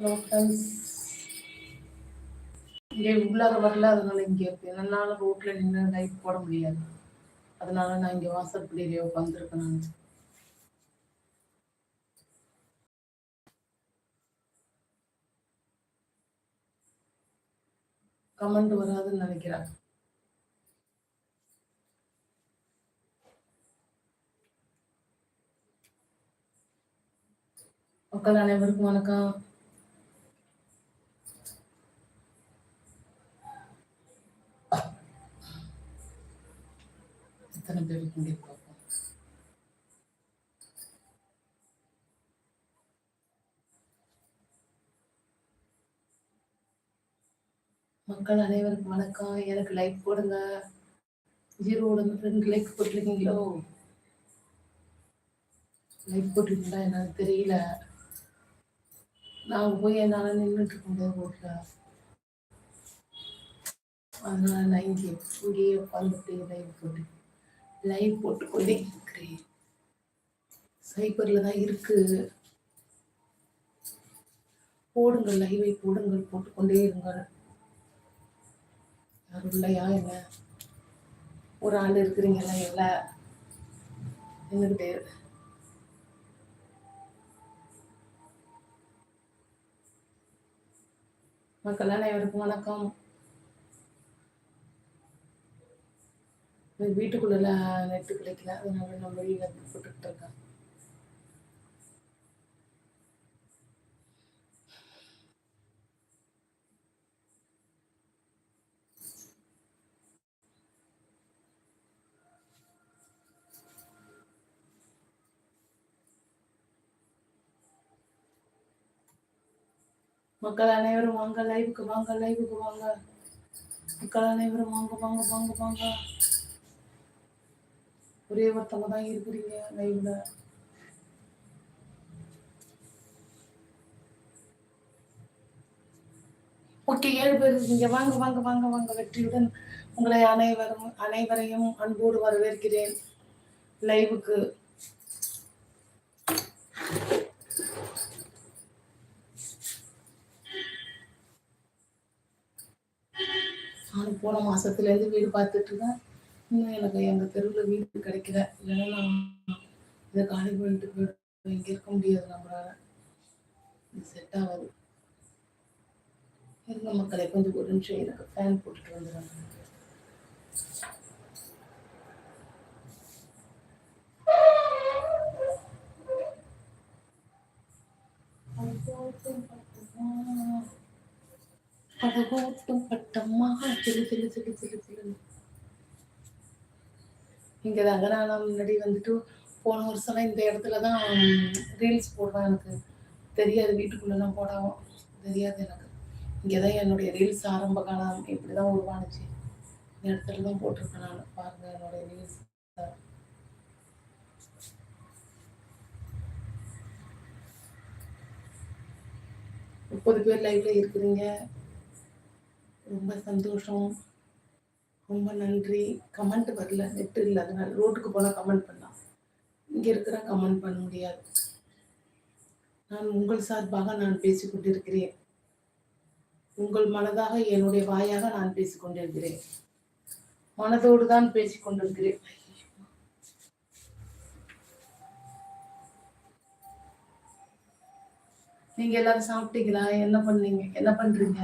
Hello friends இங்கே உள்ளாக வரல அதனால இங்கே இருக்கு என்னால் ரோட்டில் நின்று லைட் போட முடியாது. அதனால நான் இங்கே வாசற்படியிலே உட்காந்துருக்கேன் நான். கமெண்ட் வராதுன்னு நினைக்கிறேன். மக்கள் அனைவருக்கும் வணக்கம். எத்தனை பார்ப்போம் மக்கள் அனைவருக்கும் வணக்கம். எனக்கு லைக் போடுங்க. ஜீரோட ரெண்டு லைக் போட்டிருக்கீங்களோ? லைக் போட்டிருக்கீங்களா என்னன்னு தெரியல. நான் போய் என்னால் நின்றுட்டு இருக்க முடியாது ரோட்டில் அதனால நான் இங்கே இங்கேயே உட்காந்துட்டு லைவ் போட்டு லைவ் போட்டு கொண்டே இருக்கிறேன் சைபரில் தான் இருக்கு. போடுங்கள் லைவை போடுங்கள் போட்டுக்கொண்டே இருங்கள். யாரும் இல்லையா என்ன? ஒரு ஆள் இருக்கிறீங்களா இல்லை? நின்றுக்கிட்டே மக்கள் அனைவருக்கும் வணக்கம். வீட்டுக்குள்ள நெட்டு கிடைக்கல. அதனால நான் வெளியில போட்டுக்கிட்டு இருக்கேன் மக்கள் அனைவரும் வாங்க லைவுக்கு வாங்க லைவுக்கு வாங்க. மக்கள் அனைவரும் வாங்க வாங்க வாங்க வாங்க. ஒரே ஒருத்தவங்க தான் இருக்கிறீங்க லைவ்ல ஓகே ஏழு பேர் இருக்கீங்க. வாங்க வாங்க வாங்க வாங்க. வெற்றியுடன் உங்களை அனைவரும் அனைவரையும் அன்போடு வரவேற்கிறேன். லைவுக்கு நானும் போன மாசத்துலேருந்து வீடு பார்த்துட்டு இருக்கேன். இன்னும் எனக்கு எங்கள் தெருவில் வீடு கிடைக்கல. இல்லைன்னா நான் இதை காலி பண்ணிட்டு போயிடுவேன். இங்கே இருக்க முடியாது நம்மளால. இது செட் ஆகாது. இருந்த மக்களை கொஞ்சம் ஒரு நிமிஷம் எனக்கு ஃபேன் போட்டுட்டு வந்துடுறாங்க படகோட்டும் பட்டம்மா. சிலு சிலு சிலு சிலு சிலு இங்கே தாங்க நான் முன்னாடி வந்துட்டு போன வருஷம்லாம் இந்த இடத்துல தான் ரீல்ஸ் போடுவேன் எனக்கு. தெரியாது வீட்டுக்குள்ளெல்லாம் போடாமல் தெரியாது எனக்கு. இங்கே தான் என்னுடைய ரீல்ஸ் ஆரம்ப காலம். இப்படி தான் உருவானுச்சு. இந்த இடத்துல தான் போட்டிருக்கேன் நான். பாருங்கள் என்னுடைய ரீல்ஸ் முப்பது பேர் லைவ்ல இருக்கிறீங்க. ரொம்ப சந்தோஷம். ரொம்ப நன்றி. கமெண்ட் வரல. நெட் இல்லை. அதனால ரோட்டுக்கு போனால் கமெண்ட் பண்ணலாம். இங்கே இருக்கிற கமெண்ட் பண்ண முடியாது. நான் உங்கள் சார்பாக நான் பேசிக்கொண்டிருக்கிறேன் உங்கள் மனதாக என்னுடைய வாயாக நான் பேசிக்கொண்டிருக்கிறேன் மனதோடு தான் பேசிக்கொண்டிருக்கிறேன் நீங்க எல்லாரும் சாப்பிட்டீங்களா? என்ன பண்ணீங்க? என்ன பண்றீங்க?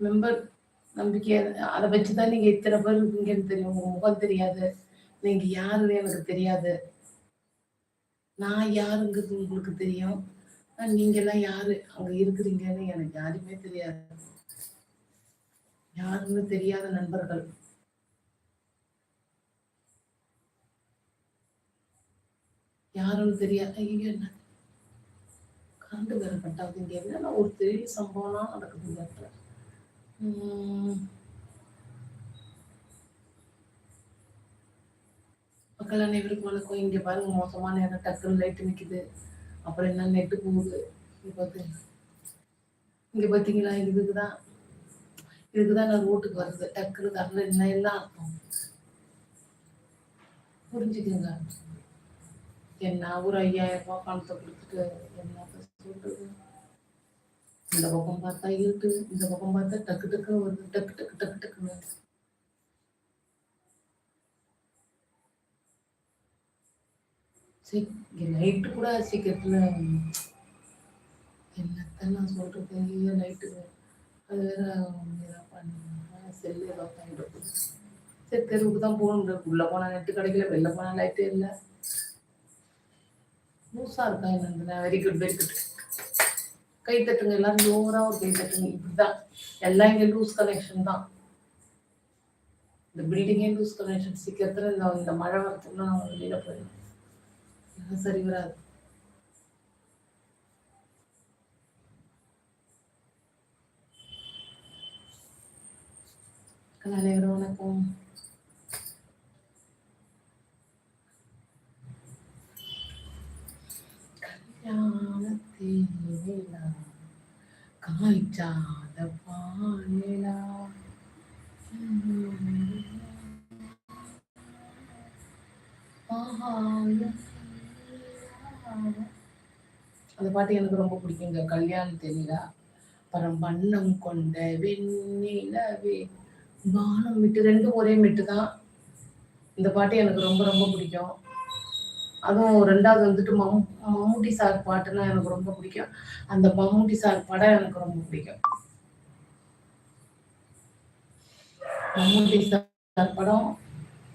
மெம்பர் நம்பிக்கை அதை வச்சுதான் நீங்க இத்தனை பேர் இருக்கீங்கன்னு தெரியும். உங்க முகம் தெரியாது. நீங்க யாருன்னு எனக்கு தெரியாது. நான் யாருங்கிறது உங்களுக்கு தெரியும். நீங்க எல்லாம் யாரு? அங்க இருக்கிறீங்கன்னு எனக்கு யாருமே தெரியாது. யாருன்னு தெரியாத நண்பர்கள். யாருன்னு தெரியாது ஐயோ என்ன? கரண்ட் வேற கட்டாவது இங்க என்ன ஒரு பெரிய சம்பவம்லாம் நடக்குது இந்த இடத்துல மக்கள் அனைவருக்கும் வணக்கம் இங்கே பாருங்க மோசமான இடம் டக்குன்னு லைட் நிற்குது அப்புறம் என்ன நெட்டு போகுது? இங்கே பார்த்தீங்க இங்கே பார்த்தீங்களா இதுக்கு தான் இதுக்கு தான் நான் ரோட்டுக்கு வருது டக்குனு கரண்ட் என்ன எல்லாம்? அர்த்தம் புரிஞ்சுக்கோங்க என்ன ஒரு ஐயாயிரம் ரூபாய் பணத்தை கொடுத்துட்டு என்ன சொல்றது? இந்த பக்கம் பார்த்தா இருட்டு இந்த பக்கம் பார்த்தா டக்கு டக்கு வருது டக்கு டக்கு டக்கு டக்குன்னு சரி நைட்டு கூட சீக்கிரத்துல என்னத்தான் நான் சொல்றது? ஐயோ நைட்டு அது வேற பண்ண செல்லு ஏதாவது சரி தெருவுக்கு தான் போகணும் உள்ள போனால் நெட்டு கிடைக்கல வெளில போனா லைட்டே இல்லை. லூஸாக இருக்கா என்ன வெரி குட் வெரி குட் கை தட்டுங்க எல்லாரும் ஜோரா ஒரு கை தட்டுங்க இப்படிதான் எல்லாம் இங்க லூஸ் கனெக்ஷன் தான். இந்த பில்டிங்கே லூஸ் கனெக்ஷன் சீக்கிரத்துல இந்த இந்த மழை வரத்துக்குன்னா நான் வெளியில போயிடும் சரி வராது. அனைவரும் வணக்கம். கல்யாணத்தேனிலா காய்ச்சாத பானிலா அந்த பாட்டு எனக்கு ரொம்ப பிடிக்குங்க. கல்யாணம் தெரியலா அப்புறம் வண்ணம் கொண்ட வெண்ணிலவே. வானம் விட்டு ரெண்டும் ஒரே மெட்டு தான் இந்த பாட்டு எனக்கு ரொம்ப ரொம்ப பிடிக்கும். அதுவும் ரெண்டாவது வந்துட்டு மம் மம்முட்டி சார் பாட்டுன்னா எனக்கு ரொம்ப பிடிக்கும். அந்த மம்முட்டி சார் படம் எனக்கு ரொம்ப பிடிக்கும். மம்முட்டி சார் படம்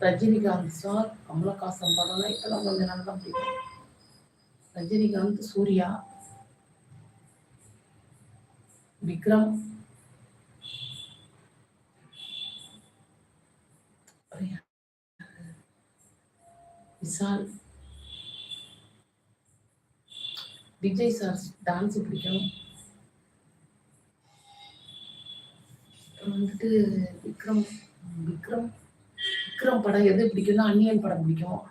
ரஜினிகாந்த் சார் கமலஹாசன் படம்லாம் இப்பெல்லாம் கொஞ்சம் நல்லா பிடிக்கும். ரஜினிகாந்த் சூர்யா விக்ரம். விசால். விஜய் சார் டான்ஸ் பிடிக்கும். வந்துட்டு விக்ரம் விக்ரம் விக்ரம் படம் எது பிடிக்கும்னா அன்னியன் படம் பிடிக்கும்.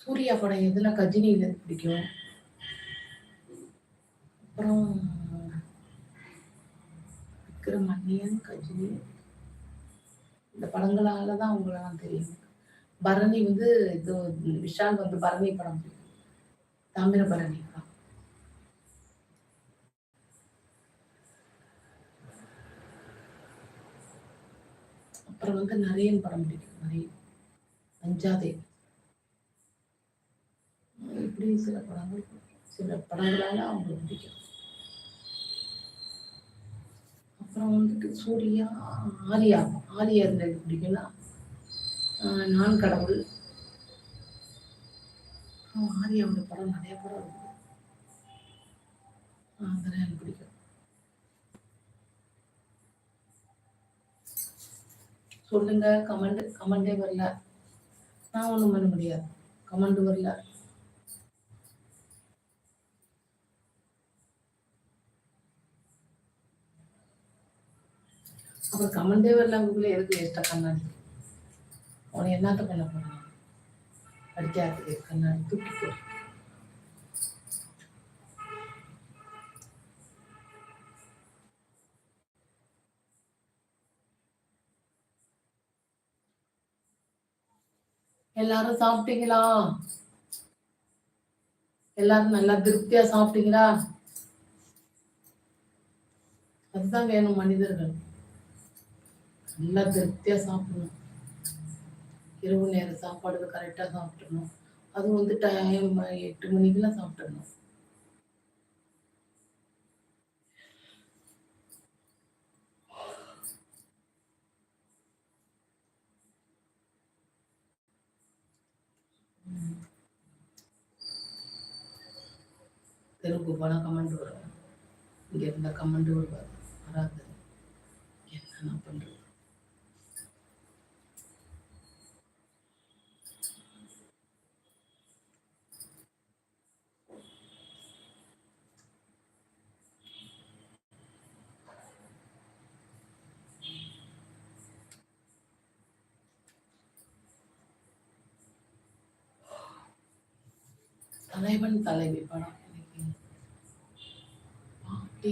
சூர்யா படம் எதுனா எது பிடிக்கும். அப்புறம் விக்ரம் அன்னியன் கஜினி. இந்த படங்களால தான் அவங்களெல்லாம் தெரியும். பரணி வந்து இது விஷால் வந்து பரணி படம் தாமிர பரணி. படம் அப்புறம் வந்து நிறைய படம் பிடிக்கும். நிறைய அஞ்சாதே இப்படி சில படங்கள் சில படங்களால அவங்களுக்கு பிடிக்கும். அப்புறம் வந்துட்டு சூர்யா ஆலியா ஆலியா இருந்தது பிடிக்கும்னா நான் கடவுள். ஆரியாவோட படம் நிறைய படம் இருக்கு அதெல்லாம் எனக்கு பிடிக்கும். சொல்லுங்க கமெண்ட் கமெண்டே வரல. நான் ஒன்றும் பண்ண முடியாது. கமெண்ட் வரல. அப்புறம் கமெண்டே வரல உங்களை எதுக்கு வேஸ்டா கண்ணாடி உன்னை என்னத்த பண்ண போறான்? அடிக்காதது கண்ணாடி தூக்கி போ. எல்லாரும் சாப்பிட்டீங்களா? எல்லாரும் நல்லா திருப்தியா சாப்பிட்டீங்களா? அதுதான் வேணும் மனிதர்கள். நல்லா திருப்தியா சாப்பிடணும். இரவு நேர சாப்பாடு கரெக்டா சாப்பிடணும் அதுவும் வந்து டைம் எட்டு மணிக்கெல்லாம் சாப்பிடணும் தெலுங்கு போனால் கமெண்ட் வரும். இங்கே இருந்தால் கமெண்ட் வருவார் வராது. என்ன பண்ணுறது தலைவன் தலைவி படம். எனக்கு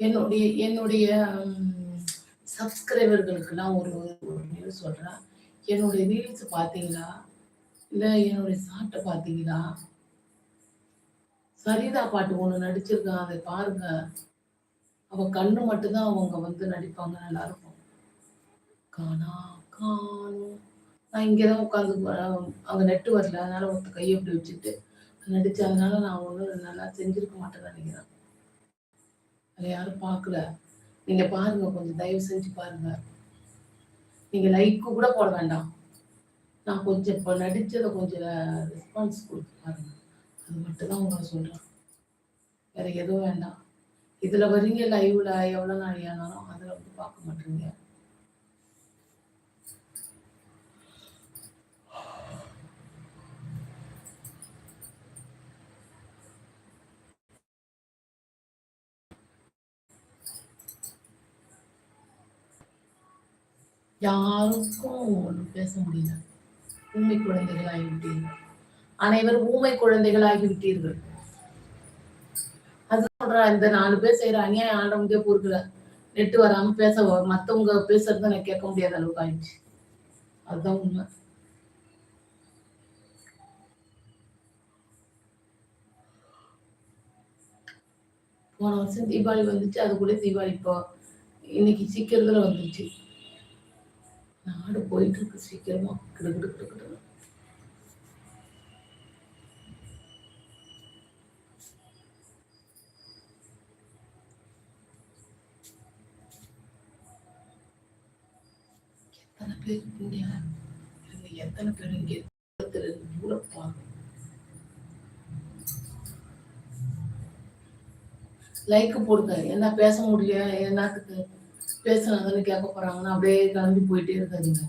என்னுடைய என்னுடைய சப்ஸ்கிரைபர்களுக்கெல்லாம் ஒரு ஒரு நியூஸ் சொல்கிறேன் என்னுடைய ரீல்ஸ் பார்த்தீங்கன்னா இல்லை என்னுடைய சாட்டை பார்த்தீங்களா சரிதா பாட்டு ஒன்று நடிச்சிருக்கான் அதை பாருங்க. அவ கண்ணு மட்டும்தான் அவங்க வந்து நடிப்பாங்க நல்லா இருக்கும். காணா காணும். நான் இங்கே தான் உட்காந்து அங்கே நெட்டு வரல அதனால ஒருத்த கையை இப்படி வச்சுட்டு நடிச்சு அதனால நான் ஒன்றும் நல்லா செஞ்சிருக்க மாட்டேன்னு நினைக்கிறேன். அதை யாரும் பார்க்கல. நீங்க பாருங்க கொஞ்சம் தயவு செஞ்சு பாருங்க. நீங்க லைக்கு கூட போட வேண்டாம். நான் கொஞ்சம் இப்போ நடித்ததை கொஞ்சம் ரெஸ்பான்ஸ் கொடுத்து பாருங்க. அது மட்டும் தான் உங்களை சொல்கிறேன் வேற எதுவும் வேண்டாம். இதுல வரீங்க லைவ்ல எவ்வளவு நாள் ஆனாலும் அதுல வந்து பார்க்க மாட்டீங்க. யாருக்கும் ஒன்றும் பேச முடியல. ஊமை குழந்தைகள் ஆகிவிட்டீர்கள் அனைவரும் ஊமை குழந்தைகளாகிவிட்டீர்கள். அது சொல்ற இந்த நாலு பேர் செய்யற அநியாயம் ஆண்டவங்க பொறுக்கல நெட்டு வராம பேச மத்தவங்க பேசுறத நான் கேட்க முடியாத அளவுக்கு ஆயிடுச்சு. அதுதான் உண்மை. போன வருஷம் தீபாவளி வந்துச்சு அது கூட தீபாவளி இப்போ இன்னைக்கு சீக்கிரத்துல வந்துச்சு நாடு போயிட்டு இருக்கு சீக்கிரமா. கிடுகிடு கிடுகிடு எத்தனை பேர் இங்க? எத்தனை பேர் இங்க? லைக் போடுங்க. என்ன பேச முடியல? என்னத்துக்கு? பேசுனாங்கன்னு கேட்க போறாங்கன்னா அப்படியே கிளம்பி போயிட்டே இருக்காதுங்க.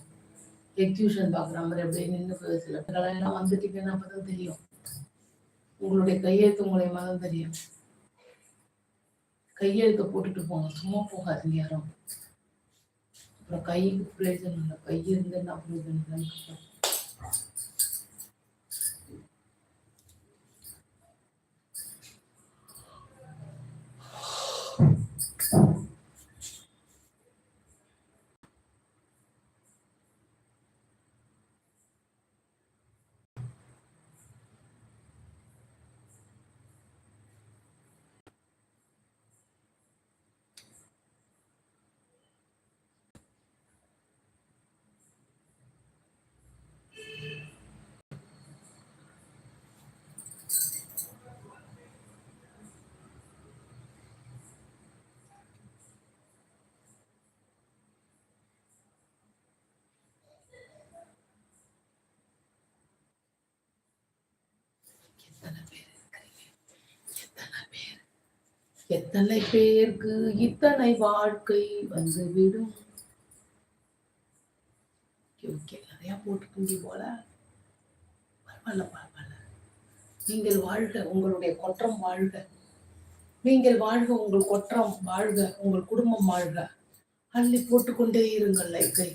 எக்ஸிபிஷன் பாக்குற மாதிரி அப்படியே நின்று பேசல எல்லாம் வந்துட்டீங்கன்னா அப்பதான் தெரியும். உங்களுடைய கையெழுத்து மூலயமா தான் தெரியும். கையெழுத்தை போட்டுட்டு போங்க. சும்மா போகாதீங்க யாரும். அப்புறம் கைக்கு பிரயோஜனம் இல்லை கை இருந்து என்ன பிரயோஜனம் எத்தனை பேருக்கு இத்தனை வாழ்க்கை வந்து விடும்? ஓகே நிறைய போட்டுக்கிண்டி போல. பரவாயில்ல பரவாயில்ல. நீங்கள் வாழ்க உங்களுடைய கொற்றம் வாழ்க. நீங்கள் வாழ்க உங்கள் கொற்றம் வாழ்க உங்கள் குடும்பம் வாழ்க. அள்ளி போட்டுக்கொண்டே இருங்கள் லைக்கை.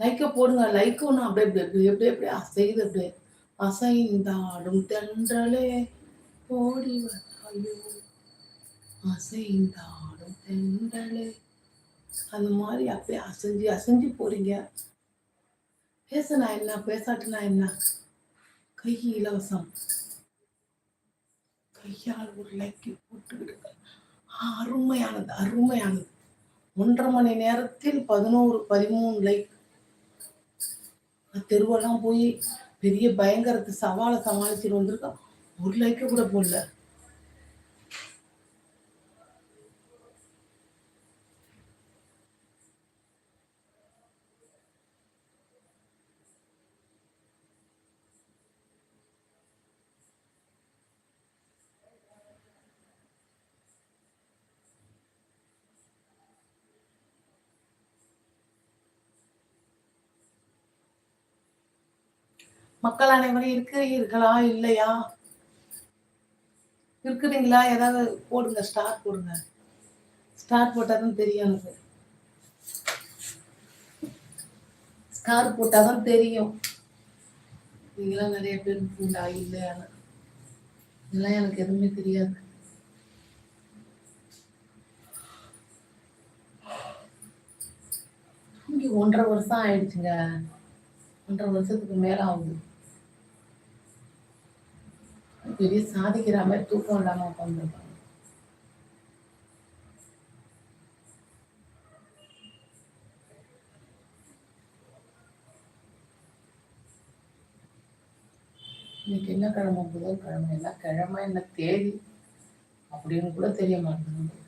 லைக்க போடுங்க லைக் ஒன்று அப்படியே எப்படி எப்படி எப்படி அசையுது அப்படியே. அசைந்தாடும் தென்றலே ஓடி ஐயோ அசைந்தாடும் தென்றலே. அந்த மாதிரி அப்படியே அசைஞ்சு அசைஞ்சு போறீங்க. நான் என்ன? பேசாட்டுனா என்ன? கை இலவசம். கையால் ஒரு லைக்கி போட்டுக்கிட்டு அருமையானது அருமையானது. ஒன்றரை மணி நேரத்தில் பதினோரு பதிமூணு லைக் தெருவெல்லாம் போய் பெரிய பயங்கரத்து சவாலை சமாளிச்சுட்டு வந்திருக்கான் ஒரு லைக்க கூட போடல. மக்கள் அனைவரும் இருக்கிறீர்களா? இல்லையா? இருக்கிறீங்களா? ஏதாவது போடுங்க ஸ்டார் போடுங்க. ஸ்டார் போட்டால் தான் தெரியும் எனக்கு. ஸ்டார் போட்டால் தான் தெரியும். நீங்களாம் நிறைய பேர் இருக்கீங்களா இல்லையான்னு இதெல்லாம் எனக்கு எதுவுமே தெரியாது. இங்கே ஒன்றரை வருஷம் ஆயிடுச்சுங்க. ஒன்றரை வருஷத்துக்கு மேல ஆகுது. பெரிய சாதிக்கிற மாதிரி தூக்கம் இல்லாம உட்காந்துருப்பாங்க இன்னைக்கு என்ன கிழமை? புதன் கிழமை. என்ன கிழமை என்ன தேதி? அப்படின்னு கூட தெரிய மாட்டேங்குது.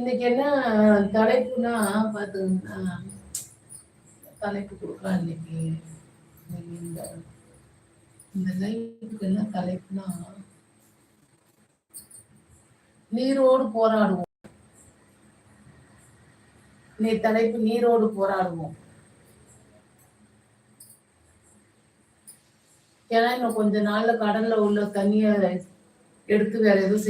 இன்னைக்கு என்ன தலைப்புனா பார்த்தீங்கன்னா தலைப்பு கொடுக்கலாம் இன்னைக்கு. இன்னைக்கு இந்த இந்த லைஃபுக்கு என்ன தலைப்புனா நீரோடு போராடுவோம். நீ தலைப்பு நீரோடு போராடுவோம். ஏன்னா இன்னும் கொஞ்ச நாள்ல கடல்ல உள்ள தண்ணிய எடுத்து வேற எதுவும்